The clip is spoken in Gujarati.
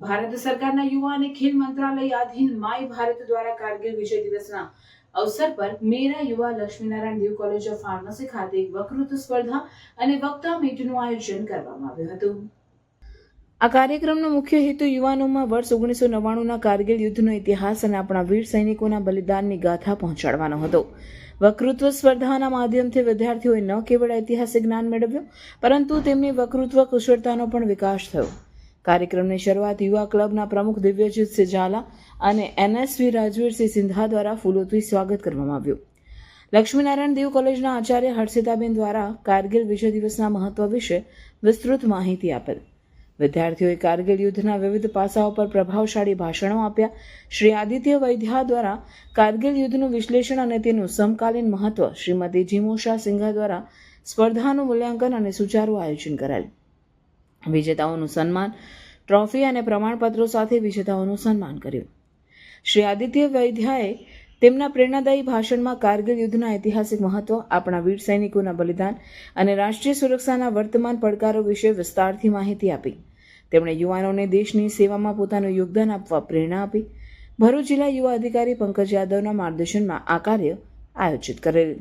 ભારત સરકારના યુવા અને ખેલ મંત્રાલય આધીન માય ભારત દ્વારા કારગિલ વિજય દિવસના અવસર પર Mera Yuva Lakshminarayan Dev college of pharmacy ખાતે એક વક્તૃત્વ સ્પર્ધા અને વક્તા મીટનું આયોજન કરવામાં આવ્યું હતું. આ કાર્યક્રમનો મુખ્ય હેતુ યુવાનોમાં વર્ષ ઓગણીસો નવ્વાણુંના કારગિલ યુદ્ધનો ઇતિહાસ અને આપણા વીર સૈનિકોના બલિદાનની ગાથા પહોંચાડવાનો હતો. વકૃત્વ સ્પર્ધાના માધ્યમથી વિદ્યાર્થીઓએ ન કેવળ ઐતિહાસિક જ્ઞાન મેળવ્યું, પરંતુ તેમની વક્તૃત્વ કુશળતાનો પણ વિકાસ થયો. કાર્યક્રમની શરૂઆત યુવા ક્લબના પ્રમુખ દિવ્યજીત ઝાલા અને એનએસવી રાજવીરસિંહ સિંધા દ્વારા ફૂલોથી સ્વાગત કરવામાં આવ્યું. લક્ષ્મીનારાયણ દેવ કોલેજના આચાર્ય હર્ષિતાબેન દ્વારા કારગિલ વિજય દિવસના મહત્વ વિશે વિસ્તૃત માહિતી આપેલ. વિદ્યાર્થીઓએ કારગિલ યુદ્ધના વિવિધ પાસાઓ પર પ્રભાવશાળી ભાષણો આપ્યા. શ્રી આદિત્ય વૈદ્યા દ્વારા કારગિલ યુદ્ધનું વિશ્લેષણ અને તેનું સમકાલીન મહત્વ શ્રીમતી જીમોશા સિંઘા દ્વારા સ્પર્ધાનું મૂલ્યાંકન અને સુચારું આયોજન કરાયું. વિજેતાઓનું સન્માન, ટ્રોફી અને પ્રમાણપત્રો સાથે વિજેતાઓનું સન્માન કર્યું. શ્રી આદિત્ય વૈદ્યાએ તેમના પ્રેરણાદાયી ભાષણમાં કારગિલ યુદ્ધના ઐતિહાસિક મહત્વ, આપણા વીર સૈનિકોના બલિદાન અને રાષ્ટ્રીય સુરક્ષાના વર્તમાન પડકારો વિશે વિસ્તારથી માહિતી આપી. તેમણે યુવાનોને દેશની સેવામાં પોતાનું યોગદાન આપવા પ્રેરણા આપી. ભરૂચ જિલ્લા યુવા અધિકારી પંકજ યાદવના માર્ગદર્શનમાં આ કાર્ય આયોજિત કરેલ.